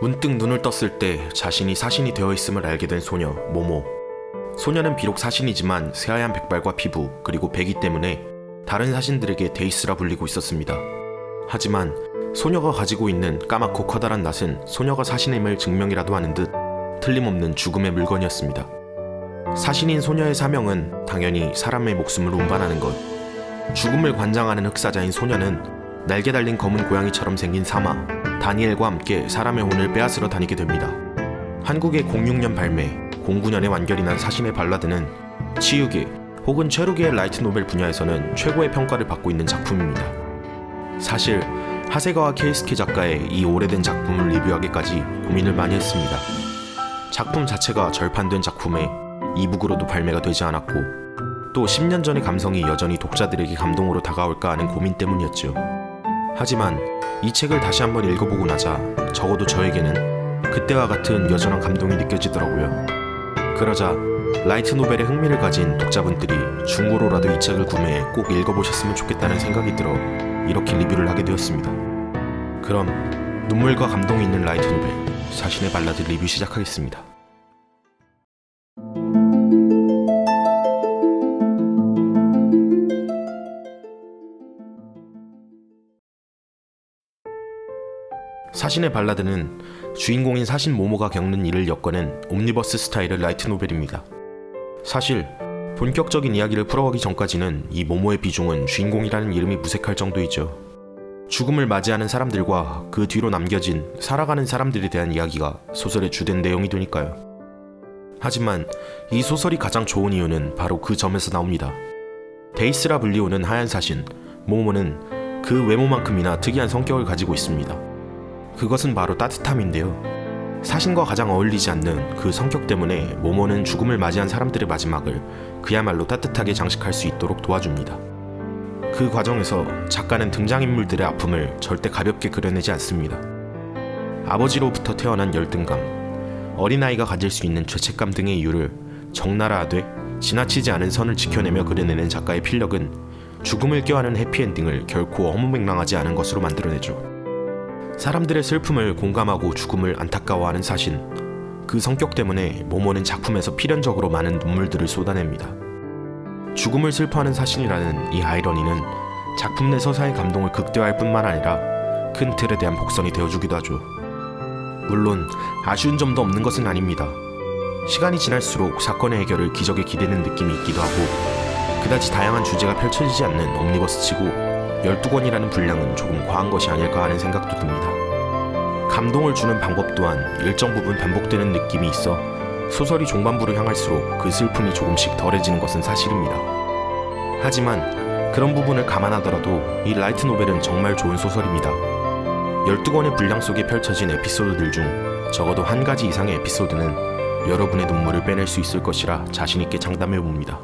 문득 눈을 떴을 때 자신이 사신이 되어 있음을 알게 된 소녀 모모. 소녀는 비록 사신이지만 새하얀 백발과 피부 그리고 배기 때문에 다른 사신들에게 데이스라 불리고 있었습니다. 하지만 소녀가 가지고 있는 까맣고 커다란 낫은 소녀가 사신임을 증명이라도 하는 듯 틀림없는 죽음의 물건이었습니다. 사신인 소녀의 사명은 당연히 사람의 목숨을 운반하는 것. 죽음을 관장하는 흑사자인 소녀는 날개 달린 검은 고양이처럼 생긴 사마 다니엘과 함께 사람의 혼을 빼앗으러 다니게 됩니다. 한국의 06년 발매, 09년에 완결이 난 사신의 발라드는 치유계 혹은 최루계의 라이트 노벨 분야에서는 최고의 평가를 받고 있는 작품입니다. 사실 하세가와 케이스케 작가의 이 오래된 작품을 리뷰하기까지 고민을 많이 했습니다. 작품 자체가 절판된 작품에 이북으로도 발매가 되지 않았고 또 10년 전의 감성이 여전히 독자들에게 감동으로 다가올까 하는 고민 때문이었죠. 하지만 이 책을 다시 한번 읽어보고 나자 적어도 저에게는 그때와 같은 여전한 감동이 느껴지더라고요. 그러자 라이트 노벨에 흥미를 가진 독자분들이 중고로라도 이 책을 구매해 꼭 읽어보셨으면 좋겠다는 생각이 들어 이렇게 리뷰를 하게 되었습니다. 그럼 눈물과 감동이 있는 라이트 노벨 자신의 발라드 리뷰 시작하겠습니다. 사신의 발라드는 주인공인 사신 모모가 겪는 일을 엮어낸 옴니버스 스타일의 라이트 노벨입니다. 사실 본격적인 이야기를 풀어가기 전까지는 이 모모의 비중은 주인공이라는 이름이 무색할 정도이죠. 죽음을 맞이하는 사람들과 그 뒤로 남겨진 살아가는 사람들에 대한 이야기가 소설의 주된 내용이 되니까요. 하지만 이 소설이 가장 좋은 이유는 바로 그 점에서 나옵니다. 데이스라 불리우는 하얀 사신, 모모는 그 외모만큼이나 특이한 성격을 가지고 있습니다. 그것은 바로 따뜻함인데요. 사신과 가장 어울리지 않는 그 성격 때문에 모모는 죽음을 맞이한 사람들의 마지막을 그야말로 따뜻하게 장식할 수 있도록 도와줍니다. 그 과정에서 작가는 등장인물들의 아픔을 절대 가볍게 그려내지 않습니다. 아버지로부터 태어난 열등감, 어린아이가 가질 수 있는 죄책감 등의 이유를 적나라하되 지나치지 않은 선을 지켜내며 그려내는 작가의 필력은 죽음을 껴안은 해피엔딩을 결코 허무맹랑하지 않은 것으로 만들어내죠. 사람들의 슬픔을 공감하고 죽음을 안타까워하는 사신. 그 성격 때문에 모모는 작품에서 필연적으로 많은 눈물들을 쏟아냅니다. 죽음을 슬퍼하는 사신이라는 이 아이러니는 작품 내 서사의 감동을 극대화할 뿐만 아니라 큰 틀에 대한 복선이 되어주기도 하죠. 물론 아쉬운 점도 없는 것은 아닙니다. 시간이 지날수록 사건의 해결을 기적에 기대는 느낌이 있기도 하고 그다지 다양한 주제가 펼쳐지지 않는 옴니버스치고 12권이라는 분량은 조금 과한 것이 아닐까 하는 생각도 듭니다. 감동을 주는 방법 또한 일정 부분 반복되는 느낌이 있어 소설이 종반부로 향할수록 그 슬픔이 조금씩 덜해지는 것은 사실입니다. 하지만 그런 부분을 감안하더라도 이 라이트 노벨은 정말 좋은 소설입니다. 12권의 분량 속에 펼쳐진 에피소드들 중 적어도 한 가지 이상의 에피소드는 여러분의 눈물을 빼낼 수 있을 것이라 자신있게 장담해 봅니다.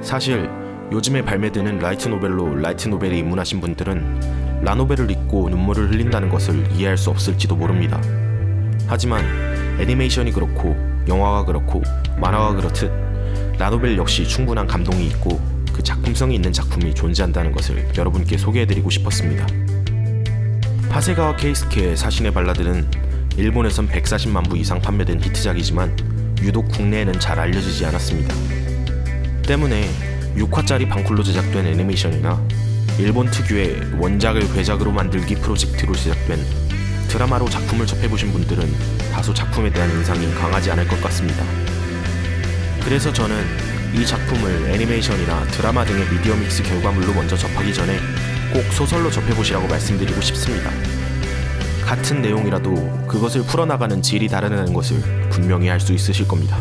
사실 요즘에 발매되는 라이트 노벨로 라이트 노벨에 입문하신 분들은 라노벨을 읽고 눈물을 흘린다는 것을 이해할 수 없을지도 모릅니다. 하지만 애니메이션이 그렇고 영화가 그렇고 만화가 그렇듯 라노벨 역시 충분한 감동이 있고 그 작품성이 있는 작품이 존재한다는 것을 여러분께 소개해드리고 싶었습니다. 파세가와 케이스케의 사신의 발라드는 일본에선 140만 부 이상 판매된 히트작이지만 유독 국내에는 잘 알려지지 않았습니다. 때문에 6화짜리 방쿨로 제작된 애니메이션이나 일본 특유의 원작을 괴작으로 만들기 프로젝트로 제작된 드라마로 작품을 접해보신 분들은 다소 작품에 대한 인상이 강하지 않을 것 같습니다. 그래서 저는 이 작품을 애니메이션이나 드라마 등의 미디어 믹스 결과물로 먼저 접하기 전에 꼭 소설로 접해보시라고 말씀드리고 싶습니다. 같은 내용이라도 그것을 풀어나가는 질이 다르다는 것을 분명히 알 수 있으실 겁니다.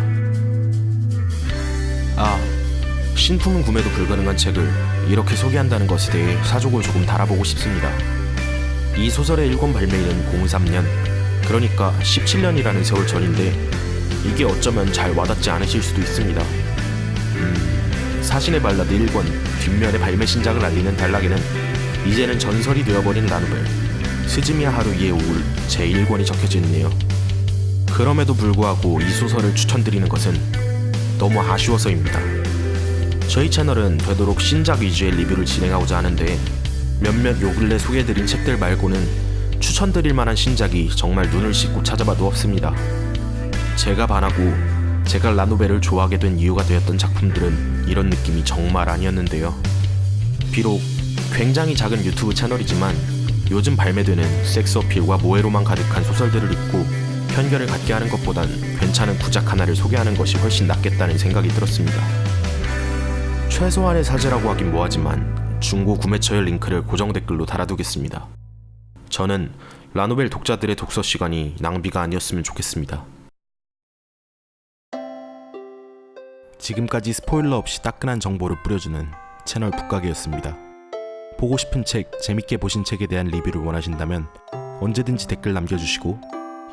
아, 신품 구매도 불가능한 책을 이렇게 소개한다는 것에 대해 사족을 조금 달아보고 싶습니다. 이 소설의 1권 발매일은 03년, 그러니까 17년이라는 세월 전인데 이게 어쩌면 잘 와닿지 않으실 수도 있습니다. 음, 사신의 발라드 1권 뒷면의 발매 신작을 알리는 단락에는 이제는 전설이 되어버린 라노벨 스즈미야 하루이의 우울 제1권이 적혀져 있네요. 그럼에도 불구하고 이 소설을 추천드리는 것은 너무 아쉬워서입니다. 저희 채널은 되도록 신작 위주의 리뷰를 진행하고자 하는데 몇몇 요 근래 소개해드린 책들 말고는 추천드릴 만한 신작이 정말 눈을 씻고 찾아봐도 없습니다. 제가 반하고 제가 라노벨을 좋아하게 된 이유가 되었던 작품들은 이런 느낌이 정말 아니었는데요. 비록 굉장히 작은 유튜브 채널이지만 요즘 발매되는 섹스 어필과 모해로만 가득한 소설들을 읽고 편견을 갖게 하는 것보단 괜찮은 구작 하나를 소개하는 것이 훨씬 낫겠다는 생각이 들었습니다. 최소한의 사제라고 하긴 뭐하지만 중고 구매처의 링크를 고정 댓글로 달아두겠습니다. 저는 라노벨 독자들의 독서 시간이 낭비가 아니었으면 좋겠습니다. 지금까지 스포일러 없이 따끈한 정보를 뿌려주는 채널 북각이었습니다. 보고 싶은 책, 재밌게 보신 책에 대한 리뷰를 원하신다면 언제든지 댓글 남겨주시고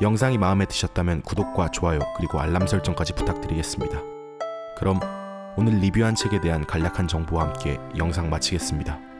영상이 마음에 드셨다면 구독과 좋아요 그리고 알람 설정까지 부탁드리겠습니다. 그럼 오늘 리뷰한 책에 대한 간략한 정보와 함께 영상 마치겠습니다.